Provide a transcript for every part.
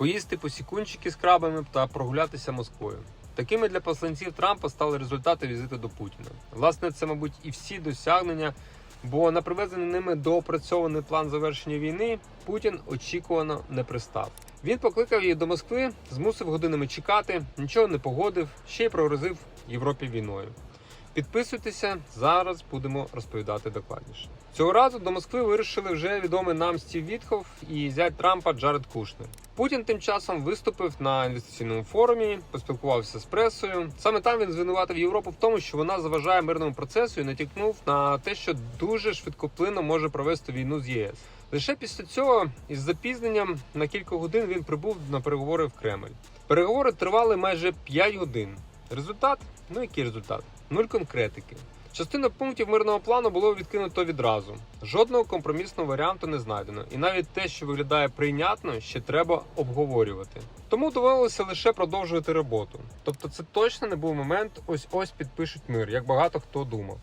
поїсти посікунчики з крабами та прогулятися Москвою. Такими для посланців Трампа стали результати візиту до Путіна. Власне, це, мабуть, і всі досягнення, бо на привезений ними доопрацьований план завершення війни Путін очікувано не пристав. Він покликав її до Москви, змусив годинами чекати, нічого не погодив, ще й прогрозив Європі війною. Підписуйтеся, зараз будемо розповідати докладніше. Цього разу до Москви вирушили вже відомий нам Стів Вітхов і зять Трампа Джаред Кушнер. Путін тим часом виступив на інвестиційному форумі, поспілкувався з пресою. Саме там він звинуватив Європу в тому, що вона заважає мирному процесу і натякнув на те, що дуже швидкоплинно може провести війну з ЄС. Лише після цього, із запізненням на кілька годин він прибув на переговори в Кремль. Переговори тривали майже 5 годин. Результат? Ну який результат? Нуль конкретики. Частина пунктів мирного плану було відкинуто відразу. Жодного компромісного варіанту не знайдено, і навіть те, що виглядає прийнятно, ще треба обговорювати. Тому довелося лише продовжувати роботу. Тобто, це точно не був момент ось ось підпишуть мир, як багато хто думав.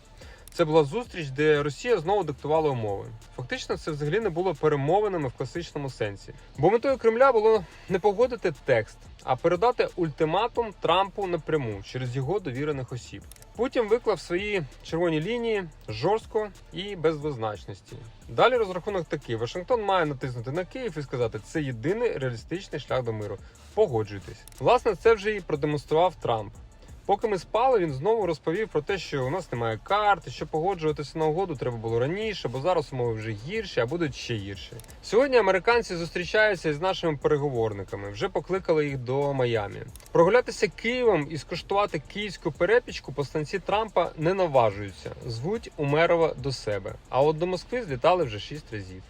Це була зустріч, де Росія знову диктувала умови. Фактично, це взагалі не було перемовинами в класичному сенсі. Бо метою Кремля було не погодити текст, а передати ультиматум Трампу напряму через його довірених осіб. Путін виклав свої червоні лінії жорстко і без двозначності. Далі розрахунок такий: Вашингтон має натиснути на Київ і сказати, це єдиний реалістичний шлях до миру. Погоджуйтесь. Власне, це вже і продемонстрував Трамп. Поки ми спали, він знову розповів про те, що у нас немає карти, що погоджуватися на угоду треба було раніше, бо зараз умови вже гірші, а будуть ще гірші. Сьогодні американці зустрічаються із нашими переговорниками, вже покликали їх до Майамі. Прогулятися Києвом і скуштувати київську перепічку посланці Трампа не наважуються. Звуть Умерова до себе. А от до Москви злітали вже шість разів.